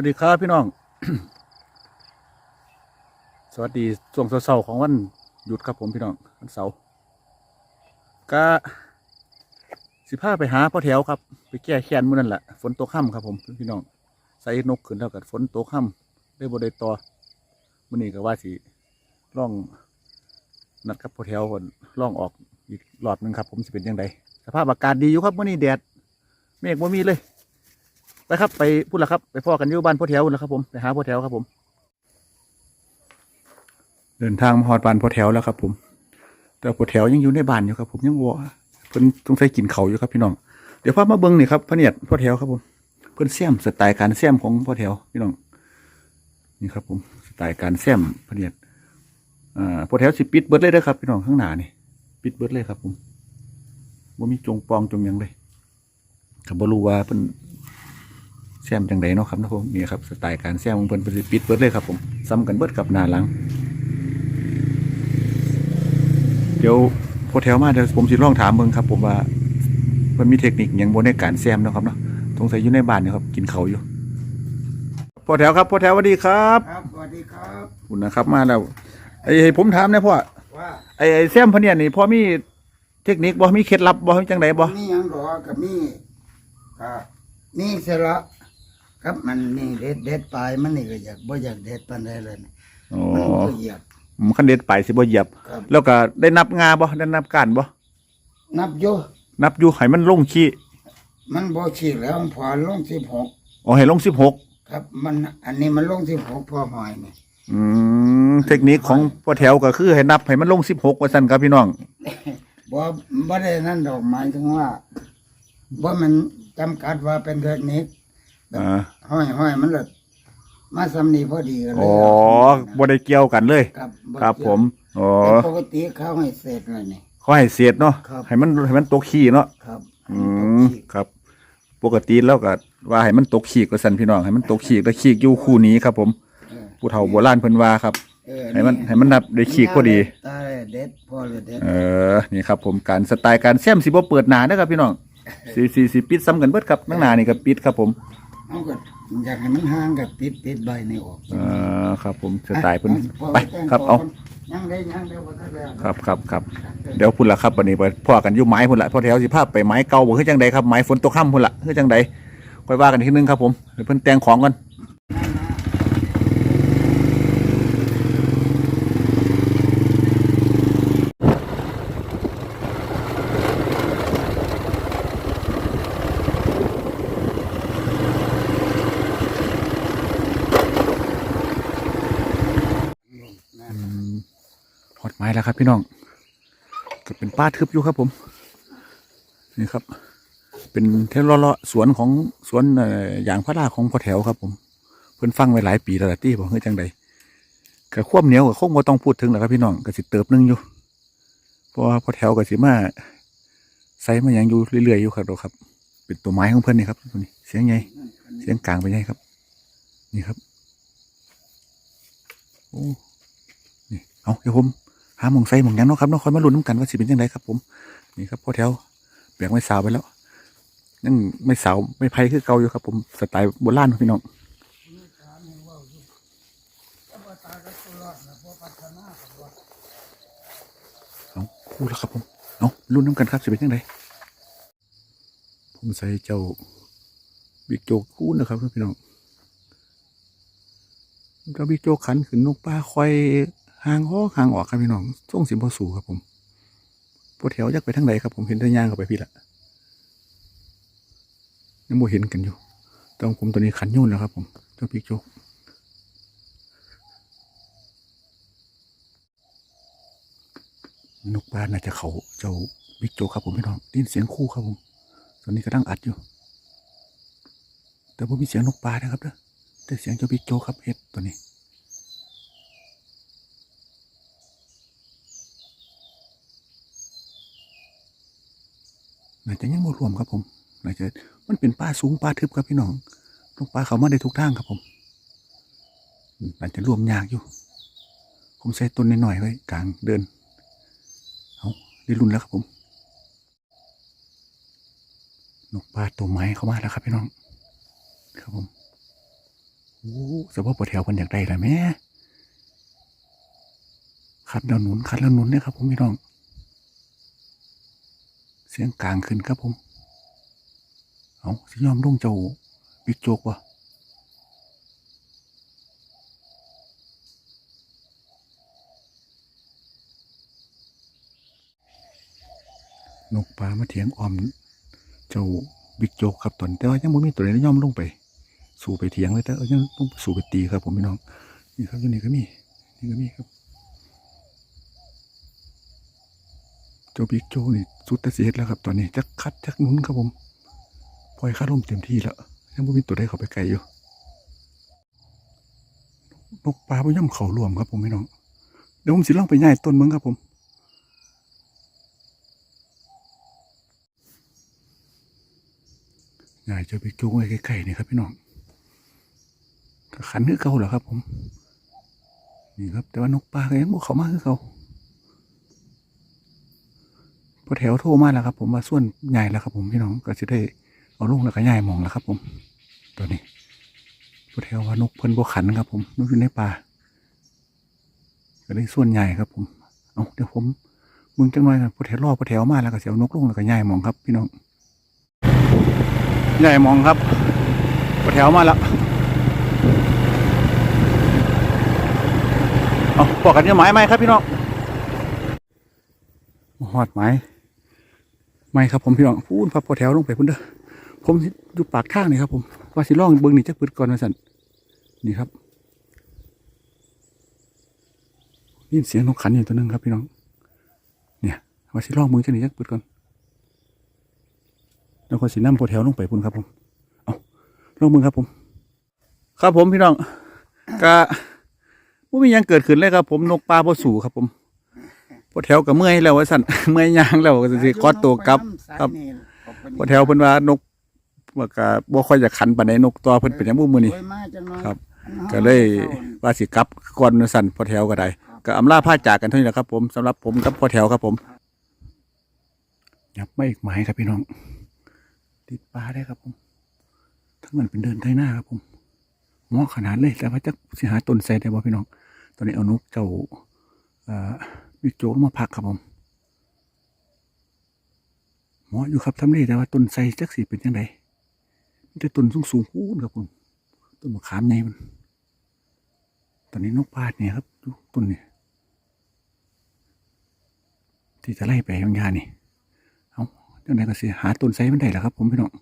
วัสดีครับพี่น้อง สวัสดีช่วงเสาร์ของวันหยุดครับผมพี่น้องวันเสาร์ก็สิพาไปหาพ่อแถวครับ ไปแก้แค้นมื้อนั่นแหละฝนตกค่ำครับผมพี่น้องใส่นกขึ้นแล้วกับฝนตกค่ำได้บ่ได้ต่อมื้อนี้ก็ว่าสิล่องนัดกับพ่อแถวก่อนล่องออกอีกรอบหนึ่งครับ ผมสิเป็นยังไงสภาพอากาศดีอยู่ครับมื้อนี้แดดเมฆบ่มีเลย ไปครับไปพูดละครับ ไปพ่อกันอยู่บ้านพ่อแถวแล้วครับ ผมไปหาพ่อแถวครับ ผม เดินทางมาฮอดบ้านพ่อแถวแล้วครับ ผม แต่พ่อแถวยังอยู่ในบ้านอยู่ครับ ผมยังวอเพิ่นต้องใส่กินเขาอยู่ครับพี่น้องเดี๋ยวพามาเบิ้งนี่ครับพระเนียดพ่อแถวครับผมเพิ่นเสี่ยมสไตล์การเสี่ยมของพ่อแถวพี่น้องนี่ครับ ผมสไตล์การเสี่ยมพระเนียดอ่าพ่อแถวสิปิดเบิดเลยเด้อครับ พี่น้องข้างหน้านี่ปิดเบิดเลยครับ ผมว่ามีจงปองจงยังเลยก็บ่รู้ว่าเพิ่น แซมจังไดเนาะครับนะผมนี่ครับสไตล์การแซมของเพิ่นเป็นสิปิดเบิดเลยครับผมซ้ำกันเบิดกับหน้าหลัง เดี๋ยวพอแถวมาเดี๋ยวผมสิลองถามเบิ่งครับ ผมว่ามันมีเทคนิคหยังบ่ในการแซมเนาะครับเนาะสงสัยอยู่ในบ้านเนี่ยครับกินเขาวอยู่พอแถวครับพอแถวสวัสดีครับครับสวัสดีครับขอบคุณนะครับมาแล้วไอ้ให้ผมถามนะพ่อว่าไอ้ไอ้แซมพะเนี่ยนี่พ่อมีเทคนิคบ่มีเคล็ดลับบ่มีจังไดบ่มีหยังดอกกับมีก็มีเสยละ ครับมันนี่เด็ดเด็ดปลายมันนี่ก็อยากบ่อยากเด็ดปานใดเลยนะอ๋อมันก็เหยียบ มันคันเด็ดไปสิบ่เหยียบ ครับ แล้วก็ได้นับงาบ่ได้นับก้านบ่นับอยู่นับอยู่ให้มันลงขี้มันบ่ฉีกแล้วมันพอลงสิบหกอ๋อให้ลงสิบหกครับ มันอันนี้มันลงสิบหกพอหอยนี่อืมเทคนิคของพ่อแถวก็คือให้นับให้มันลงสิบหกว่าสั่นครับพี่น้อง บ่บ่ได้นั่นดอกหมายถึงว่าบ่มันจำกัดว่าเป็นเทคนิค อ่า ห้อยห้อยมันเลยมาสำนีพอดีกันเลยอ๋อบ่ได้เกี่ยวกันเลย ครับครับผม อ๋อแต่ปกติเขาให้เสร็จเลยนี่เขาให้เศษเนาะ ครับ ให้มันให้มันตกขี้เนาะ ครับอืม ครับ ปกติแล้วก็ว่าให้มันตกขี้ก็สั่นพี่น้อง ให้มันตกขี้แล้วขี้อยู่คู่นี้ครับ ผมเออผู้เฒ่าโบราณเพิ่นว่าครับ เออให้มันให้มันนับได้ขี้พอดี ตายเด็ดพอเลยเด็ดเออ นี่ครับผมการสไตล์การแซมสิบ่เปิดหน้าเด้อครับพี่น้องสิสิสิปิดซ้ำกันเบิดครับข้างหน้านี่ก็ปิดครับผม เอาก็อยากให้มันห่างกับปิดปิดใบนี่ออกเออครับ ผมสไตล์เพิ่นพอไปแต่งครับเอายังได้ยังได้บ่ทันแล้วครับครับครับเดี๋ยวพุ่นละครับวันนี้ไปพ่อกันอยู่ไม้พุ่นละพ่อแถวสิภาพไปไม้เก่าบ่คือจังใดครับไม้ฝนตกค่ำพุ่นละคือจังใดค่อยว่ากันทีนึงครับผมเดี๋ยวเพิ่นแต่งของกัน ม้แล้วครับพี่น้องก็เป็นป้าทึบอยู่ครับผม นี่ครับ เป็นเทเลาะสวนของสวนเอ่อย่างพระราของพ่อแถวครับ ผม เพิ่นฟังไว้หลายปีแล้วที่บอกเฮ้ยจังใดก็ควบเหนียวกับคงบ่ต้องพูดถึงแล้วครับพี่น้องก็สิเติบนึงอยู่เพราะว่าพ่อแถวก็สิมาใส่มาหยังอยู่เรื่อยๆอยู่ครับเราครับ เป็นตัวไม้ของเพิ่อนนี่ครับตัวนี้เสียงใหญ่เสียงกลางไปใหญ่ครับ นี่ครับโอ้นี่เอาเดี๋ยวผม หาหมองใส่หมองยังเนาะครับเนาะคอยมาลุ้นน้ำกันว่าสิเป็นยังไงครับ ผมนี่ครับพ่อแถวแบกไม้สาวไปแล้วยังไม่สาวไม่ไพ่คือเก่าอยู่ครับ ผมสไตล์โบราณพี่น้องเอาคู่แล้วครับผมเอารุ่นน้ำกันครับจะเป็นยังไงผมใส่เจ้าบิ๊กโจกคู่นะครับพี่น้องเจ้าบิ๊กโจกขันขึ้นนกปลาคอย ห่างห้อห่างออกครับพี่น้องส่งสิบพอสู่ครับผมพวกแถวยักไปทางไหนครับผมเห็นแตะย่างเข้าไปพี่ละยังโมเห็นกันอยู่ต้องผมตัวนี้ขันยุ่นแล้วครับผมเจ้าบิ๊กโจกนกปลาน่าจะเขาเจ้าบิ๊กโจกครับผมพี่น้องได้ยินเสียงคู่ครับผมตอนนี้ก็ตั้งอัดอยู่ แต่ผมมีเสียงนกปลานะครับเด้อแต่เสียงเจ้าบิ๊กโจกครับเฮ็ดตัวนี้ น่าจะยังบ่รวมครับผมน่าจะมันเป็นป่าสูงป่าทึบครับพี่น้องนกปลาเขามาได้ทุกทางครับผมอืมน่าจะรวมยากอยู่ ผมใส่ต้นน้อยๆไว้กลางเดิน เอาได้รุ่นแล้วครับผมนกปลาตัวไม้เข้ามาแล้วครับพี่น้อง ครับผมเฉพาะปวดแถวคนอยากได้ละแม่ขัดแล้วหนุนขัดแล้วหนุนเนี่ยครับผมพี่น้อง สียงกลางขึ้นครับผม เอาสิยอมลงเจ้าบิ๊กโจกวะนกปลามาเถียงออม เจ้าบิ๊กโจกครับตอนแต่ว่ายังไม่มีตัวไหนย่อมลงไป สู่ไปเถียงเลยแต่ยังต้องสู่ไปตีครับผมพี่น้อง นี่ครับอยู่นี่ก็มี นี่ก็มีครับ จ้าบิ๊กโจนี่สุดแต่เสียแล้วครับตอนนี้จะคัดจักหนุนครับผมปล่อยค่าลมเต็มที่แล้วยังไม่มีตัวใดเข้าไปไกลอยู่นกปลาพย่ำเขารวมครับผมพี่น้องเดี๋ยวผมสิล่องไปย่ายต้นมืองครับผมง่ายจะไปจูงไว้ใกล้ๆนี่ครับพี่น้องขันนึกเขาเหรอครับผมนี่ครับ แต่ว่านกปลาก็ยังบอกเขามากคือเขา พอแถวโทรมาแล้วครับ ผมว่าส่วนใหญ่แล้วครับ ผมพี่น้องก็จะได้เอาลงแล้วก็ย่ายหมองแล้วครับ ผม ตัวนี้พอแถวว่านกเพิ่นบวขันครับ ผมนกอยู่ในป่าก็ได้ส่วนใหญ่ครับ ผมเอาเดี๋ยวผมมึงจังหน่อยนะพอแถวรอบพอแถวมาแล้วก็เสียวนกลงแล้วก็ย่ายหมองครับ พี่น้องใหญ่มองครับกแถวมาแล้วเอาปอกกันเนี่ยไม้ไหมครับพี่น้องหอดไม้ ไม้ครับผมพี่น้องพูดพับพอแถวลงไปพุ่นเด้อผมอยู่ปากทางนี่ครับผมว่าสิล่องเบิ้งนี่จะปืดก่อนมาสั่นนี่ครับนี่เสียงนกขันอยู่ตัวหนึงครับพี่น้อง เนี่ยว่าสิล่องเบิ้งจะนี่จะปืดก่อนแล้วก็สีน้ำโพแถวลงไปพุ่นครับผมเอาลงมือครับผม ครับผมพี่น้องก็ไม่มียังเกิดขึ้นเลยครับ ผมนกปลาพอสู่ครับผม โพแถวกับเมื่อยแล้วว่าสั่น เมื่อยยางแล้วก็สิคอดตัวกลับ ครับโพแถวเพิ่นว่านกว่าก็บ่ค่อยจะขันปานใดนกตัวเพิ่นเป็นหยังบ่มื้อนี้ ครับ ก็เลยว่าสิกลับก่อนว่าสั่นโพแถวก็ได้ก็อำลาพาจากกันเท่านี้แหละครับ ผมสำหรับผมกับโพแถวครับผมยับไม่อีกหมายครับพี่น้อง ติดปลาได้ครับผม ทั้งมันเป็นเดินไทหน้าครับผมเหมาะขนาดเลยแต่ว่าจะสิหาต้นไทรได้บ่พี่น้อง ตอนนี้เอานกเจ้าเอ่อ วิกโจมาพักครับผมหมาะอยู่ครับทำเลแต่ว่าต้นไทรจักสีเป็นยังไงมันจะต้นสูงสูงๆพูนครับผมต้นมะขามใหญ่มัน ตอนนี้นกพาดเนี่ยครับดูต้นเนี่ยที่จะไล่ไปบางยานี่เอาเจ้าไหนก็เสียหาต้นไทรมันได้แหละครับ ผมพี่น้อง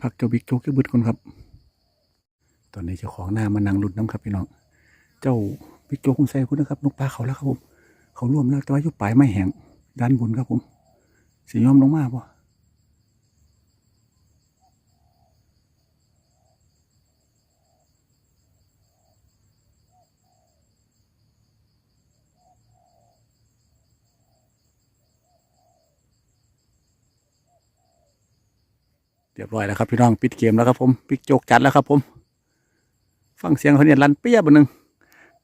พักเจ้าบิ๊กโจ๊กเจ้าบึดคนครับ ตอนนี้เจ้าของหน้ามานั่งรุดน้ำครับพี่น้อง เจ้า บิ๊กโจคงใส่คุณนะครับนกปลาเขาแล้วครับผม เขาร่วมแล้วแต่ว่าอยุบปลายไม่แห้งด้านบนครับผมสียอมลงมาป่ะเรียบร้อยแล้วครับพี่น้องปิดเกมแล้วครับผมบิ๊กโจกจัดแล้วครับผม ฟังเสียงเขาเนี่ยรันเปี้ยบนหนึ่ง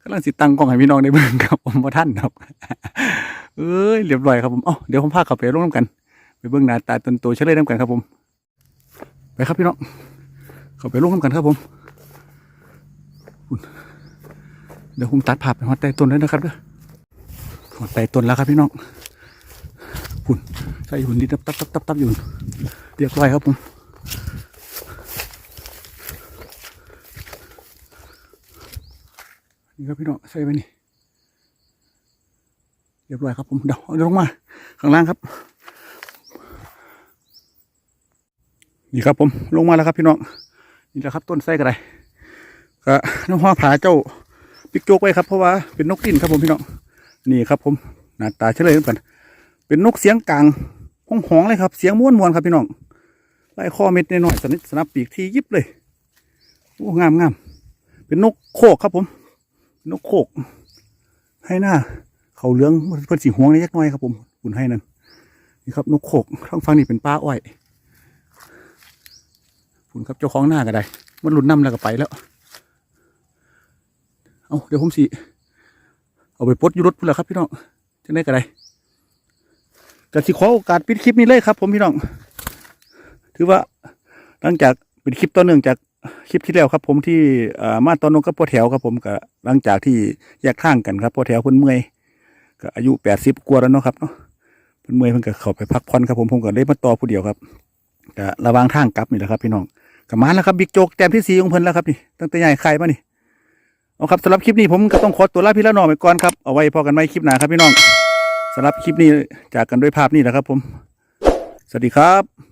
กำลังสิตั้งกล้องให้พี่น้องได้เบิ่งครับ ผมว่าท่านครับเอ้ยเรียบร้อยครับผมเอ้าเดี๋ยวผมพาเขาไปลงน้ำกัน ไปเบิ่งหน้าตาตนตัวเฉลยน้ำกันครับผม ไปครับพี่น้องเขาไปลงน้ำกันครับผมเดี๋ยวผมตัดภาพไปหัวใต้ต้นเลยนะครับเด้อหัวใต้ต้นแล้วครับพี่น้องหุ่นใส่หุ่นดีตับตับตับตับตับอยู่เรียบร้อยครับผม นี่ครับพี่น้องใส่ไปนี่เรียบร้อยครับผมเดี๋ยวเอาลงมา ข้างล่างครับ นี่ครับผมลงมาแล้วครับพี่น้องนี่แหละครับต้นไส้กระไดก็น้องห้อผาเจ้าปิกโจกไว้ครับเพราะว่าเป็นนกดินครับผมพี่น้องนี่ครับผมหน้าตาเฉลยเหมือนกัน เป็นนกเสียงกลางห้องหองเลยครับ เสียงม้วนมวนครับพี่น้องไล่ข้อเม็ดน้อยสนิทสนับปีกที่ยิบเลยโอ้งามงามเป็นนกโคกครับผม นกโคกให้หน้า เขาเหลืองเพิ่นสีห่วงนิดน้อยครับผมคุณให้นั่นนี่ครับนกโคกท้องฟังนี่เป็นป้าอ้อยคุณครับเจ้าของหน้าก็ได้ มันหลุดน้ำแล้วก็ไปแล้ว เอาเดี๋ยวผมสิเอาไปปลดอยูรถพุ่นล้วครับพี่น้องจะได้ก็ได้กสิขอโอกาสปิดคลิปนี้เลยครับ ผมพี่น้อง ถือว่าหลังจากเป็นคลิปต่อเนื่องจาก คลิปที่แล้วครับ ผมที่มาตอนนงกับพ่อแถวครับผมก็หลังจากที่แยกทางกันครับพ่อแถวเพิ่นเมื่อยก็อายุแปดสิบกว่าแล้วเนาะครับเนาะเพิ่นเมื่อยเพิ่นก็เข้าไปพักผ่อนครับผมผมก็เลยมาต่อผู้เดียวครับก็ระวางทางกลับนี่แหละครับพี่น้องก็มาแล้วครับบิ๊กโจ๊กแต้มที่สีของเพิ่นแล้วครับนี่ตั้งแต่ใหญ่ใครมานี่เอาครับสำหรับคลิปนี้ผมก็ต้องขอตัวลาพี่ละน้องไปก่อนครับเอาไว้พอกันใหม่คลิปหน้าครับพี่น้องสำหรับคลิปนี้จากกันด้วยภาพนี่แหละครับ ผม สวัสดีครับ